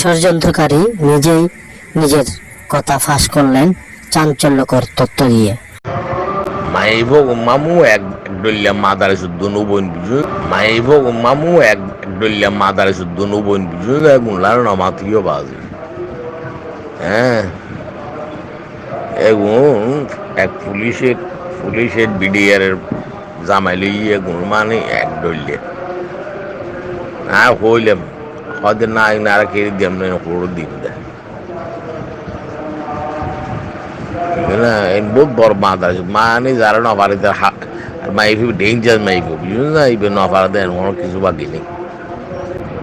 ষড়যন্ত্রকারী নিজেই নিজের কথা ফাঁস করলেন চাঞ্চল্যকর তথ্য দিয়ে। মাইব মামু এক ডলিয়া মাদারে শুদ্ধ নবন বিজু মাইব মামু এক ডলিয়া মাদারে শুদ্ধ নবন বিজু গুনলার নমাতিও বাজি। হ্যাঁ। এগুন এক পুলিশের পুলিশের বিডিআর এর জামাইলে গুণ মানে এক ডলিয়া না হইলাম হয়তো না না আর কেড়ে দিলাম না হড়ো দিন দেয় না এই বহুত বড় বাঁধ আছে মানে যারা নপারে তার হাত মাইফি ডেঞ্জার মাইফি বুঝুন না এই নপারে দেন কোনো কিছু বাকি নেই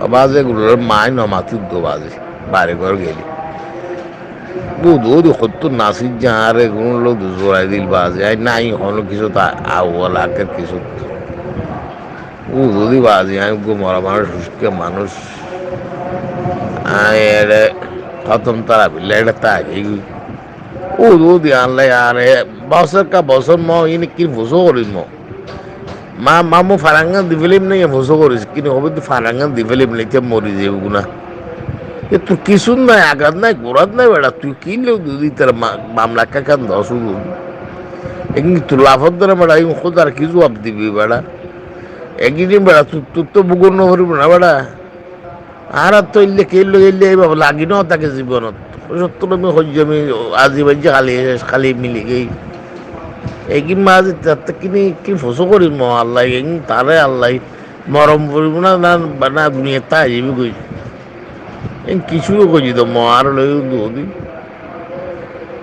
বাজে গুলোর মায় নমাতি তো বাজে বাড়ি ঘর গেলি বুধ ওদি সত্য নাসির যাহারে কোনো লোক জোড়াই দিল বাজে আই নাই তা আয় এরে খতম তারা বিল্লা এটা তাই ও দি আনলে আর বছর কা বছর ম মামু ফারাঙ্গান দি ফিলিম নেই ভুসো করিস কিন্তু হবে তো ফারাঙ্গান দি ফিলিম নেই মরি যাবে গুনা এ তুই কিছু নাই আঘাত নাই গোড়াত নাই বেড়া তুই কি লোক দিদি তোর মামলা কাকান দশ একদিন তুই লাভত ধরে বেড়া এই খোদার কি জবাব দিবি বেড়া একদিন বেড়া তুই তোর তো বুকুর নহরিব না বেড়া আর তো ইল্লে কে ইল্লে ইল্লে লাগি ন তাকে জীবনত। আমি হজ্জ আমি আজি বাজি খালি খালি মিলি গেই। এগিন মাঝে তাতে কিনি কি ফসো করিম ম আল্লাহ এগিন তারে আল্লাহ। মরম করিব না না না দুনিয়া তা যাবি কই? এন কিছুই কই তো ম আর লই দুদি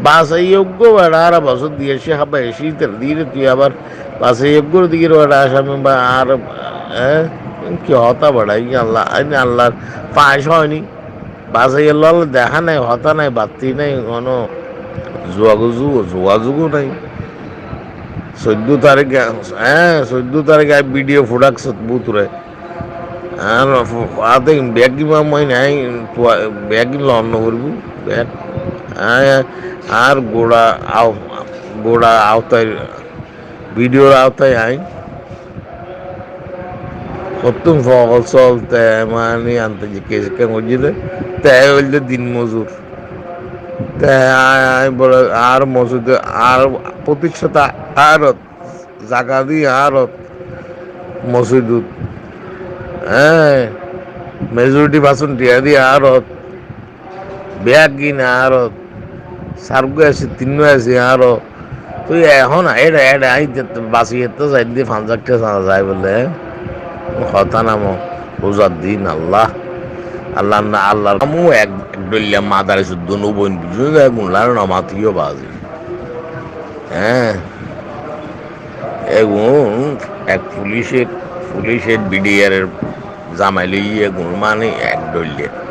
বাসে যোগ্য বেড়া আর বছর দিয়ে সে হাবা এসি দিয়ে তুই আবার বাসে যোগ্য দিকে বেড়া আসামি বা আর হ্যাঁ কি হতা বেড়া এই আল্লাহ আমি আল্লাহর পায়েস হয়নি? বাসে গেল দেখা নাই, হতা নাই, বাতি নাই, কোনো যোগাযোগ যোগাযোগও নাই। চৈধ্য তারিখে হ্যাঁ চৈধ্য তারিখে ভিডিও ফুটাকছ বুতরে আর আতে ব্যাগ কিবা মই নাই ব্যাগ অন্য করব ব্যাগ আর গোড়া আও গোড়া আওতায় ভিডিওর আওতায় আইন যে কেস কেন বুঝলে? তাই বলতে দিন মজুর। তাই বলে আর প্রতিষ্ঠাতা আরত জাগা দিয়ে আরত মসজিদুত হ্যাঁ মেজরিটি দিয়া দিয়ে আরত ব্যাগ কিনে আরত সার্গ আছে তিন আছে আরও তুই এখন এটা এটা আই বাসি তো যাই দিয়ে ফান্সাকটা যায় বলে। কথা নাম রোজার দিন আল্লাহ। আল্লাহ না আল্লাহ আমু এক ডলিয়া মাদারে শুদ্ধ নবন বিজু গুনলার নমাতিও বাজি। হ্যাঁ। এগুন এক পুলিশের পুলিশের বিডিআর এর জামাইলে ইয়ে গুণ মানে এক ডলিয়া।